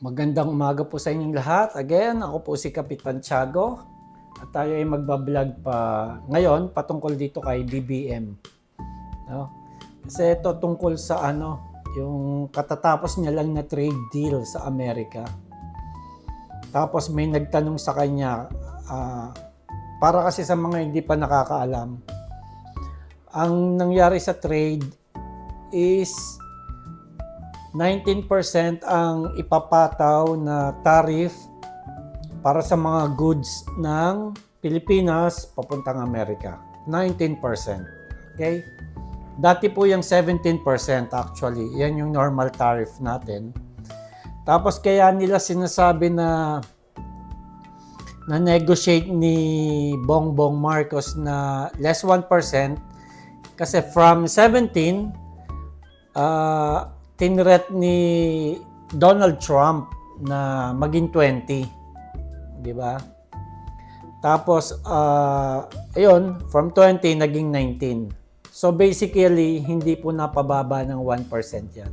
Magandang umaga po sa inyong lahat. Again, ako po si Kapitan Tiago at tayo ay magbablog pa ngayon patungkol dito kay BBM. No? Kasi ito tungkol sa ano, yung katatapos niya lang na trade deal sa Amerika. Tapos may nagtanong sa kanya, ah, para kasi sa mga hindi pa nakakaalam, ang nangyari sa trade is 19% ang ipapataw na tariff para sa mga goods ng Pilipinas papuntang Amerika. 19%. Okay? Dati po yung 17% actually. Yan yung normal tariff natin. Tapos kaya nila sinasabi na na negotiate ni Bongbong Marcos na less 1% kasi from 17 uh, tinret ni Donald Trump na maging 20. Di ba? Tapos, uh, ayun, from 20 naging 19. So basically, hindi po napababa ng 1% yan.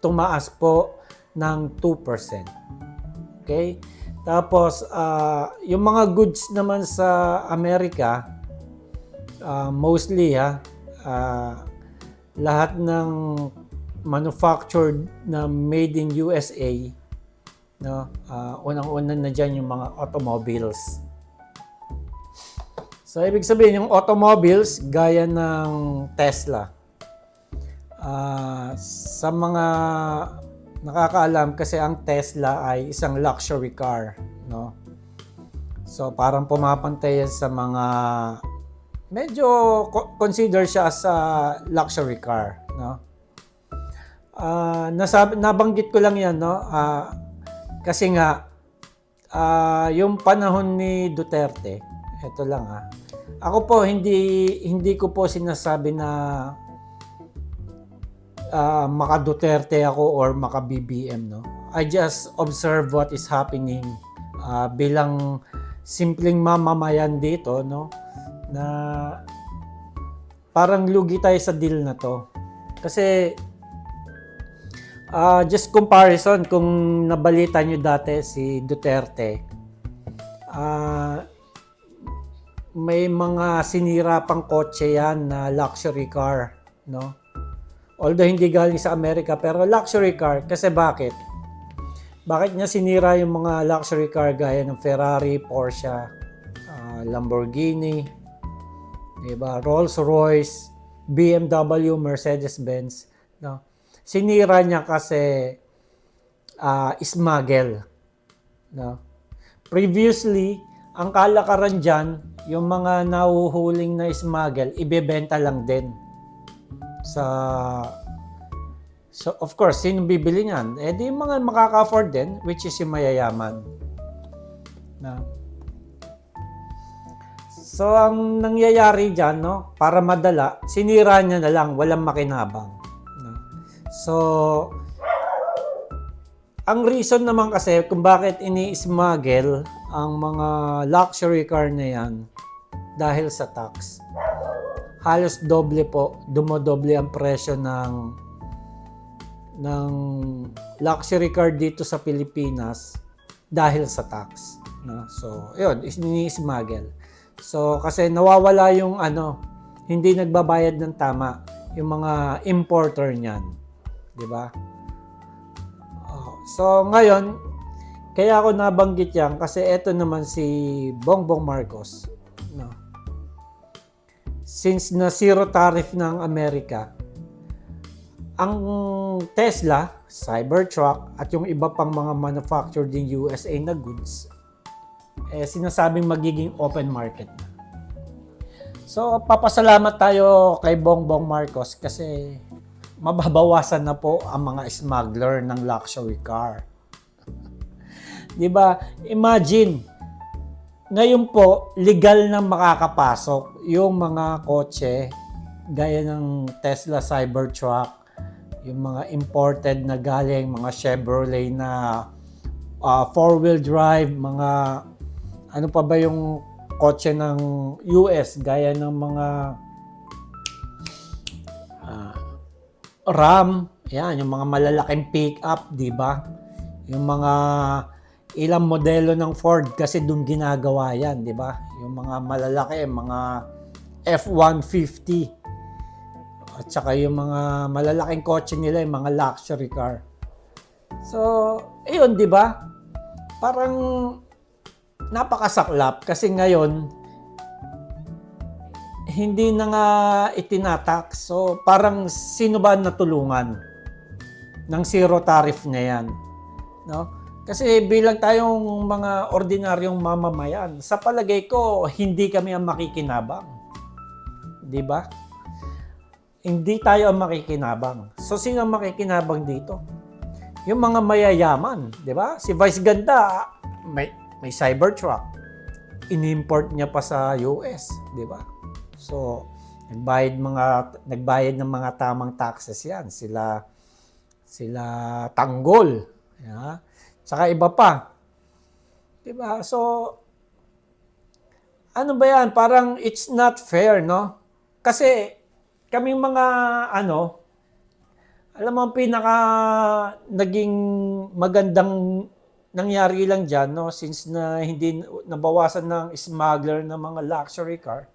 Tumaas po ng 2%. Okay? Tapos, uh, yung mga goods naman sa Amerika, uh, mostly ha, uh, lahat ng manufactured na made in USA, no? Uh, unang-una na diyan yung mga automobiles. So ibig sabihin yung automobiles gaya ng Tesla. Ah, sa mga nakakaalam kasi ang Tesla ay isang luxury car, no? So parang pumapantay yan sa mga medyo co- consider siya as a luxury car, no? Nasab- nabanggit ko lang 'yan, no? Ah, kasi nga ah, yung panahon ni Duterte, ito lang ah. Ako po hindi hindi ko po sinasabi na ah, maka Duterte ako or maka BBM, no? I just observe what is happening ah, bilang simpleng mamamayan dito, no? Na parang lugi tayo sa deal na to. Kasi Ah, just comparison kung nabalita nyo dati si Duterte. Ah, may mga sinira pang kotse yan na luxury car, no? Although hindi galing sa Amerika, pero luxury car kasi bakit? Bakit niya sinira yung mga luxury car gaya ng Ferrari, Porsche, ah, Lamborghini, 'di ba? Rolls-Royce, BMW, Mercedes-Benz, no? Sinira niya kasi ah, smuggle. No? Previously, ang kalakaran dyan, yung mga nahuhuling na smuggle, ibebenta lang din. Sa So, of course, sino bibili niyan? Eh, di yung mga makaka-afford din, which is yung mayayaman. Na. So, ang nangyayari dyan, no, para madala, sinira niya na lang, walang makinabang. So, ang reason naman kasi kung bakit ini-smuggle ang mga luxury car na yan dahil sa tax. Halos doble po, dumodoble ang presyo ng ng luxury car dito sa Pilipinas dahil sa tax. No? So, yun, ini-smuggle. So, kasi nawawala yung ano, hindi nagbabayad ng tama yung mga importer niyan. 'Di ba? Oh, so, ngayon, kaya ako nabanggit yan kasi eto naman si Bongbong Marcos. No? Since na zero tariff ng Amerika, ang Tesla, Cybertruck, at yung iba pang mga manufactured in USA na goods, eh, sinasabing magiging open market na. So, papasalamat tayo kay Bongbong Marcos kasi mababawasan na po ang mga smuggler ng luxury car. 'Di ba? Imagine ngayon po legal na makakapasok yung mga kotse gaya ng Tesla Cybertruck, yung mga imported na galing mga Chevrolet na uh, four-wheel drive, mga ano pa ba yung kotse ng US gaya ng mga Ram, yan, yung mga malalaking pick-up, di ba? Yung mga ilang modelo ng Ford kasi doon ginagawa yan, di ba? Yung mga malalaki, mga F-150. At saka yung mga malalaking kotse nila, yung mga luxury car. So, ayun, di ba? Parang napakasaklap kasi ngayon hindi na nga itinatak. So, parang sino ba natulungan ng zero tariff na yan? No? Kasi bilang tayong mga ordinaryong mamamayan, sa palagay ko, hindi kami ang makikinabang. Di ba? Hindi tayo ang makikinabang. So, sino ang makikinabang dito? Yung mga mayayaman, di ba? Si Vice Ganda, may, may Cybertruck. In-import niya pa sa US, di ba? So, nagbayad mga nagbayad ng mga tamang taxes 'yan. Sila sila Tanggol, ya. Saka iba pa. 'Di ba? So ano ba 'yan? Parang it's not fair, no? Kasi kaming mga ano alam mo ang pinaka naging magandang nangyari lang diyan no since na hindi nabawasan ng smuggler ng mga luxury car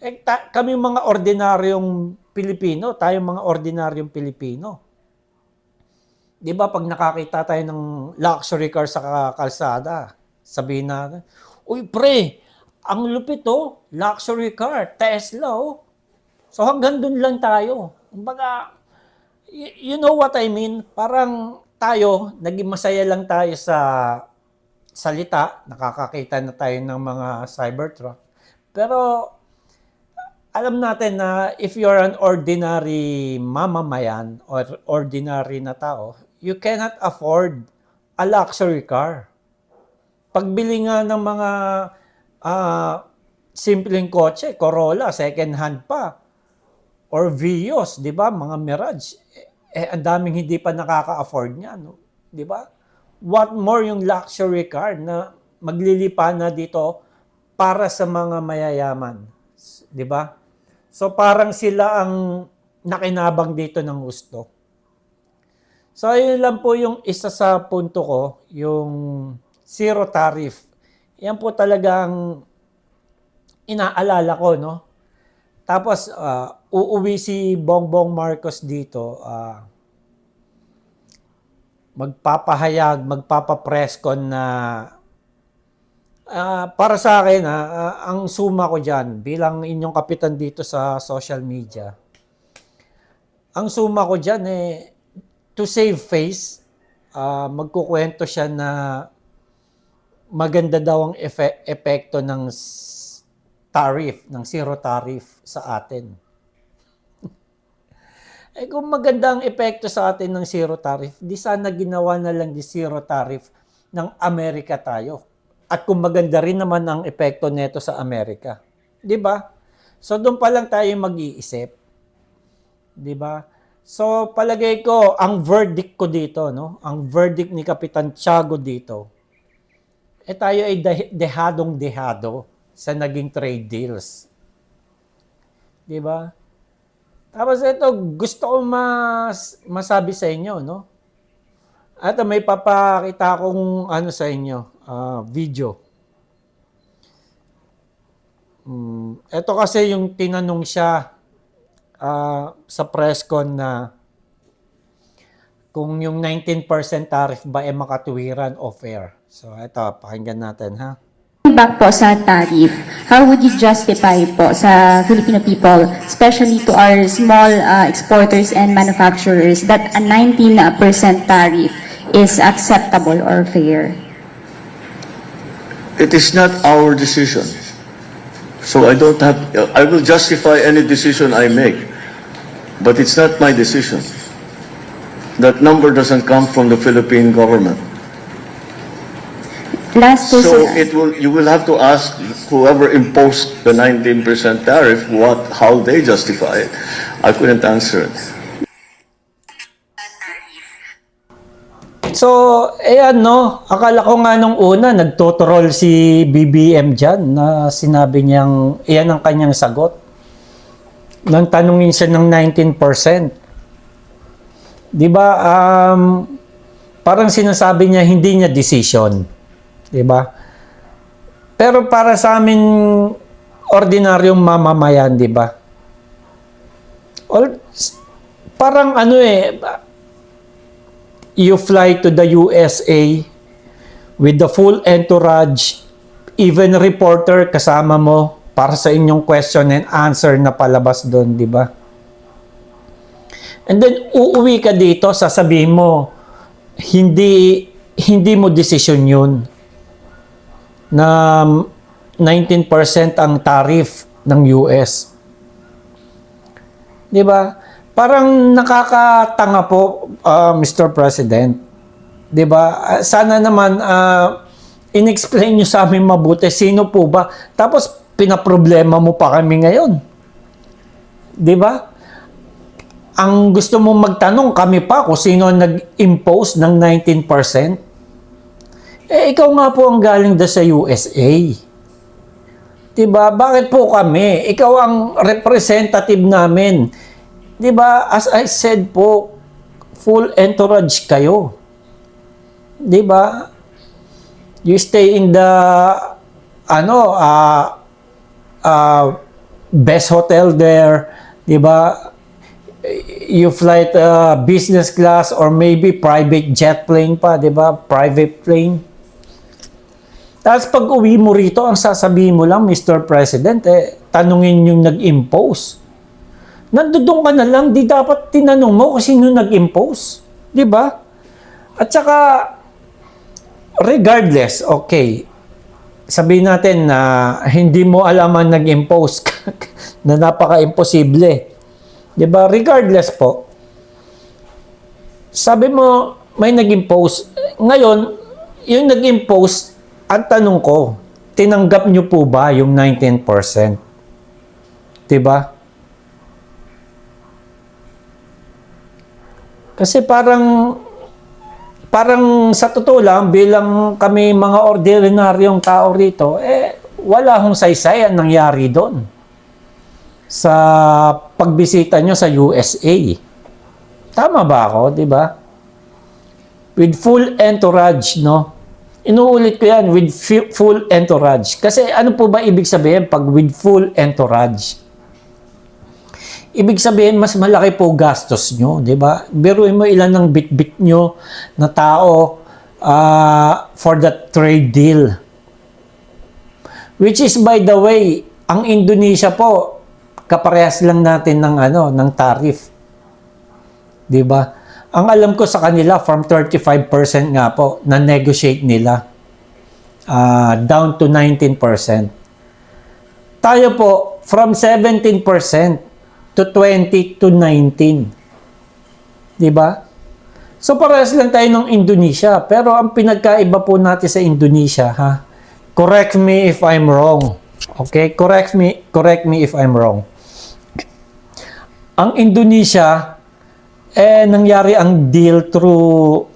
eh, ta- kami mga ordinaryong Pilipino, tayong mga ordinaryong Pilipino. 'Di ba pag nakakita tayo ng luxury car sa kalsada, sabihin natin, "Uy pre, ang lupit oh, luxury car, Tesla oh." So hanggang dun lang tayo. Kumbaga, y- you know what I mean? Parang tayo, naging masaya lang tayo sa salita, nakakakita na tayo ng mga Cybertruck. Pero alam natin na if you're an ordinary mamamayan or ordinary na tao, you cannot afford a luxury car. Pagbili nga ng mga ah, simpleng kotse, Corolla, second hand pa, or Vios, di ba, mga Mirage, eh, ang daming hindi pa nakaka-afford niya, no? di ba? What more yung luxury car na maglilipa na dito para sa mga mayayaman, di ba? So parang sila ang nakinabang dito ng gusto. So ayun lang po yung isa sa punto ko, yung zero tariff. Yan po talagang inaalala ko, no? Tapos ah, uuwi si Bongbong Marcos dito, ah, magpapahayag, magpapapreskon na Ah, para sa akin, ah, ah, ang suma ko dyan, bilang inyong kapitan dito sa social media, ang suma ko dyan eh, to save face, ah, magkukwento siya na maganda daw ang efe- epekto ng tariff, ng zero tariff sa atin. eh kung maganda ang epekto sa atin ng zero tariff, di sana ginawa na lang di zero tariff ng Amerika tayo. At kung maganda rin naman ang epekto nito sa Amerika. 'Di ba? So doon pa lang tayo mag-iisip. 'Di ba? So palagay ko ang verdict ko dito, no? Ang verdict ni Kapitan Tiago dito. Eh tayo ay de- dehadong dehado sa naging trade deals. 'Di ba? Tapos ito, gusto ko mas masabi sa inyo, no? At may papakita akong ano sa inyo, ah, video. Mm, ito kasi yung tinanong siya ah, sa press con na kung yung 19% tariff ba ay makatuwiran o fair. So ito, pakinggan natin ha. Back po sa tariff, how would you justify po sa Filipino people, especially to our small uh, exporters and manufacturers, that a 19% tariff is acceptable or fair? It is not our decision. So I don't have, I will justify any decision I make, but it's not my decision. That number doesn't come from the Philippine government. Last po, So sir. it will, you will have to ask whoever imposed the 19% tariff what, how they justify it. I couldn't answer it. So, ayan no, akala ko nga nung una nagtotroll si BBM dyan na sinabi niyang iyan ang kanyang sagot. Nang tanungin siya ng 19%. Di ba, um, parang sinasabi niya hindi niya decision. 'Di ba? Pero para sa amin ordinaryong mamamayan, 'di ba? All, parang ano eh you fly to the USA with the full entourage, even reporter kasama mo para sa inyong question and answer na palabas doon, di ba? And then uuwi ka dito, sasabihin mo, hindi hindi mo decision yun na 19% ang tariff ng US. Di ba? Parang nakakatanga po, uh, Mr. President. 'Di ba? Ah, Sana naman ah, inexplain niyo sa amin mabuti sino po ba. Tapos pinaproblema mo pa kami ngayon. 'Di ba? Ang gusto mo magtanong kami pa kung sino ang nag-impose ng 19%. Eh ikaw nga po ang galing da sa USA. 'Di ba? Bakit po kami? Ikaw ang representative namin. 'Di ba? As I said po, full entourage kayo. 'Di ba? You stay in the ano, ah ah, best hotel there, 'di ba? You fly uh, business class or maybe private jet plane pa, 'di ba? Private plane. Tapos pag uwi mo rito, ang sasabihin mo lang, Mr. President, eh, tanungin yung nag-impose. Nandudong ka na lang, di dapat tinanong mo kung sino nag-impose. Di ba? At saka, regardless, okay, sabihin natin na hindi mo alam ang nag-impose na napaka-imposible. Di ba? Regardless po, sabi mo, may nag-impose. Ngayon, yung nag-impose, ang tanong ko, tinanggap nyo po ba yung 19%? Di Kasi parang parang sa totoo lang bilang kami mga ordinaryong tao rito, eh wala hong saysay ang nangyari doon sa pagbisita nyo sa USA. Tama ba ako, di ba? With full entourage, no? Inuulit ko yan, with full entourage. Kasi ano po ba ibig sabihin pag with full entourage? Ibig sabihin, mas malaki po gastos nyo, di ba? Biruin mo ilan ng bit-bit nyo na tao ah, for that trade deal. Which is, by the way, ang Indonesia po, kaparehas lang natin ng, ano, ng tariff. Di ba? Ang alam ko sa kanila, from 35% nga po, na negotiate nila ah, down to 19%. Tayo po, from 17% to 20 to 19. Di ba? So parehas lang tayo ng Indonesia. Pero ang pinagkaiba po natin sa Indonesia, ha? Correct me if I'm wrong. Okay? Correct me, correct me if I'm wrong. Ang Indonesia, eh, nangyari ang deal through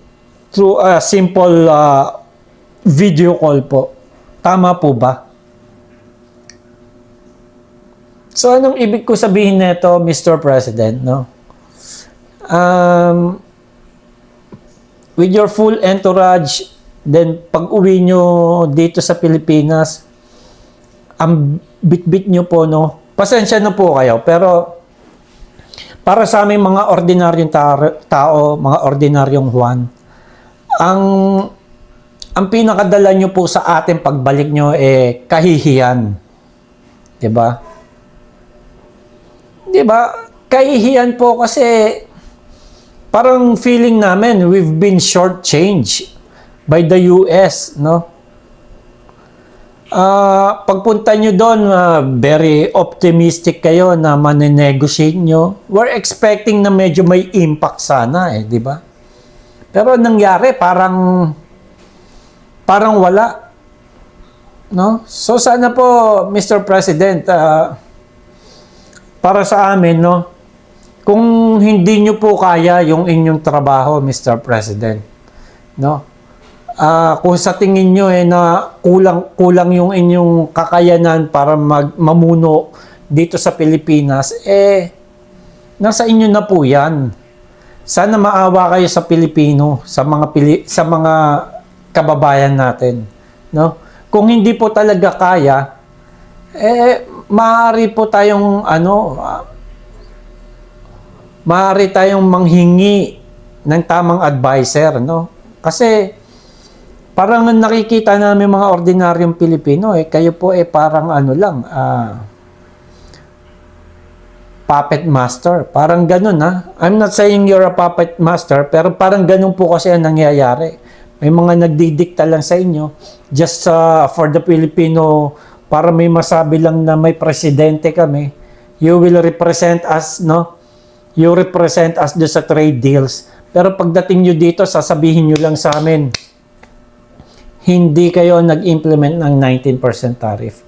through a simple uh, video call po. Tama po ba? So, anong ibig ko sabihin nito, Mr. President, no? Um, with your full entourage, then pag uwi nyo dito sa Pilipinas, ang bit-bit nyo po, no? Pasensya na po kayo, pero para sa aming mga ordinaryong ta- tao, mga ordinaryong Juan, ang ang pinakadala nyo po sa atin pagbalik nyo eh kahihiyan. 'Di ba? 'Di ba? Kahihiyan po kasi parang feeling namin we've been shortchanged by the US, no? Ah, pagpunta nyo doon, ah, very optimistic kayo na manenegotiate nyo. We're expecting na medyo may impact sana eh, di ba? Pero nangyari, parang parang wala. No? So sana po, Mr. President, ah, para sa amin, no, kung hindi nyo po kaya yung inyong trabaho, Mr. President, no, Ah, kung sa tingin nyo eh na kulang kulang yung inyong kakayanan para mag mamuno dito sa Pilipinas eh nasa inyo na po 'yan. sana maawa kayo sa Pilipino, sa mga Pili- sa mga kababayan natin, no? Kung hindi po talaga kaya, eh maaari po tayong ano, ah, maaari tayong manghingi ng tamang advisor, no? Kasi parang nakikita namin mga ordinaryong Pilipino, eh, kayo po eh parang ano lang, ah, puppet master. Parang ganun ha. I'm not saying you're a puppet master, pero parang ganun po kasi ang nangyayari. May mga nagdidikta lang sa inyo just uh, for the Filipino para may masabi lang na may presidente kami. You will represent us, no? You represent us do sa trade deals. Pero pagdating nyo dito, sasabihin nyo lang sa amin, hindi kayo nag-implement ng 19% tariff.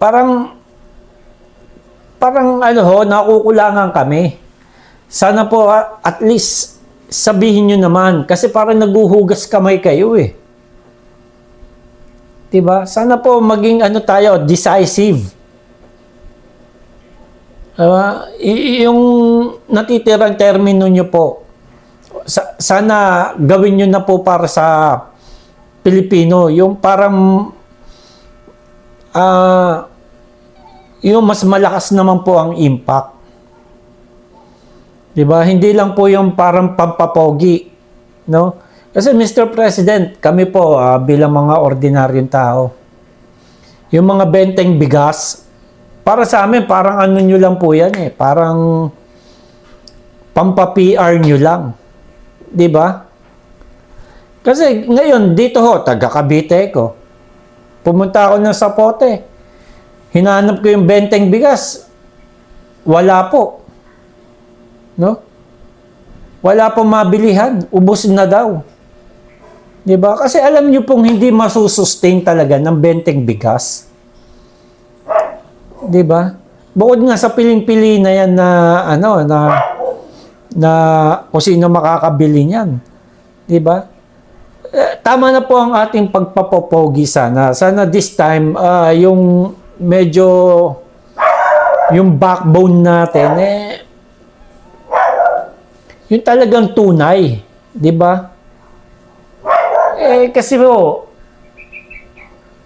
Parang parang ano ho, nakukulangan kami. Sana po ah, at least sabihin nyo naman kasi parang naguhugas kamay kayo eh. 'Di ba? Sana po maging ano tayo, decisive. Y- yung natitirang termino nyo po, sa- sana gawin nyo na po para sa Pilipino, yung parang ah yung mas malakas naman po ang impact. 'Di ba? Hindi lang po yung parang pampapogi, no? Kasi Mr. President, kami po ah, bilang mga ordinaryong tao, yung mga benteng bigas, para sa amin parang ano nyo lang po yan eh, parang pampa-PR nyo lang. ba? Kasi ngayon dito ho, taga Cavite ko. Pumunta ako ng Sapote. Hinanap ko yung benteng bigas. Wala po. No? Wala pong mabilihan. Ubus na daw. 'Di ba? Kasi alam niyo pong hindi masusustain talaga ng benteng bigas. 'Di ba? Bukod nga sa piling-pili na yan na ano na na kung sino makakabili niyan. 'Di ba? Eh, tama na po ang ating pagpapopogi sana. Sana this time ah, yung medyo yung backbone natin eh yung talagang tunay, 'di ba? Eh kasi po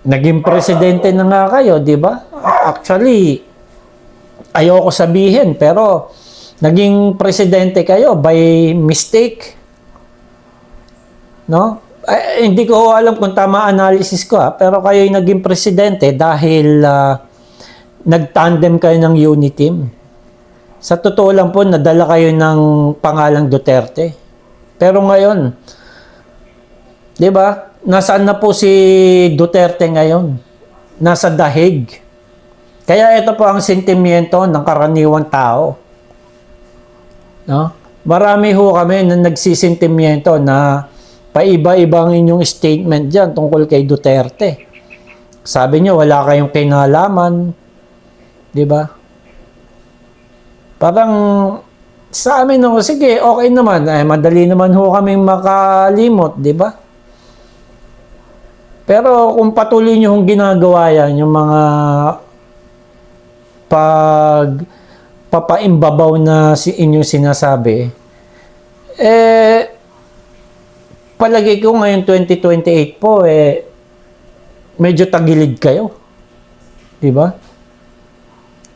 naging presidente na nga kayo, 'di ba? Actually ayoko sabihin pero naging presidente kayo by mistake. No? Eh, hindi ko alam kung tama analysis ko ha, pero kayo naging presidente dahil ah, nag-tandem kayo ng unity team. Sa totoo lang po, nadala kayo ng pangalang Duterte. Pero ngayon, di ba, nasaan na po si Duterte ngayon? Nasa dahig. Kaya ito po ang sentimiento ng karaniwang tao. No? Marami ho kami na nagsisentimiento na paiba-iba ang inyong statement dyan tungkol kay Duterte. Sabi nyo, wala kayong kinalaman. Di ba? Parang sa amin, no, sige, okay naman. Eh, madali naman ho kaming makalimot, di ba? Pero kung patuloy nyo hong ginagawa yan, yung mga pag papaimbabaw na si inyong sinasabi, eh, palagi ko ngayon 2028 po, eh, medyo tagilid kayo. Di ba?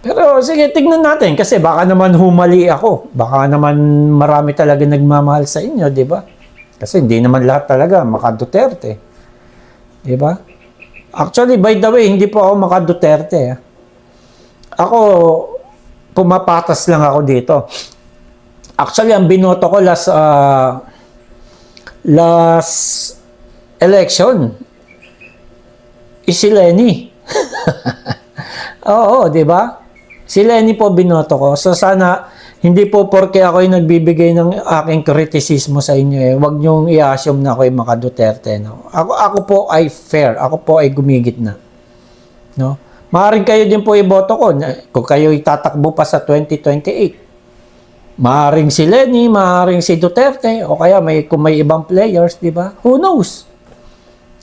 Pero sige, tignan natin kasi baka naman humali ako. Baka naman marami talaga nagmamahal sa inyo, di ba? Kasi hindi naman lahat talaga maka Duterte. Di ba? Actually, by the way, hindi po ako maka Duterte. ah. Ako, pumapatas lang ako dito. Actually, ang binoto ko last ah, last election is si Lenny. Oo, di ba? Si Lenny po binoto ko. So sana hindi po porke ako yung nagbibigay ng aking kritisismo sa inyo eh. Huwag niyong i-assume na ako yung maka Duterte. No? Ako, ako po ay fair. Ako po ay gumigit na. No? Maaring kayo din po iboto ko kung kayo itatakbo pa sa 2028. Maaring si Lenny, maaring si Duterte, o kaya may, kung may ibang players, di ba? Who knows?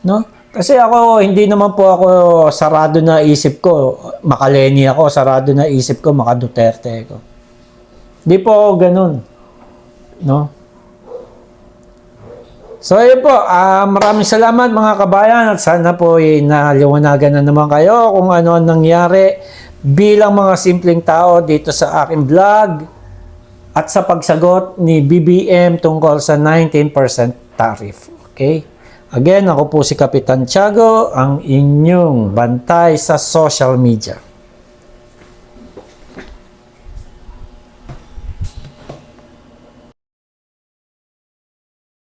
No? Kasi ako, hindi naman po ako sarado na isip ko. Makaleni ako, sarado na isip ko, maka Duterte ko. Di po ako ganun. No? So ayun po, ah, maraming salamat mga kabayan at sana po ay naliwanagan na naman kayo kung ano ang nangyari bilang mga simpleng tao dito sa aking vlog at sa pagsagot ni BBM tungkol sa 19% tariff. Okay? Again, ako po si Kapitan Tiago, ang inyong bantay sa social media.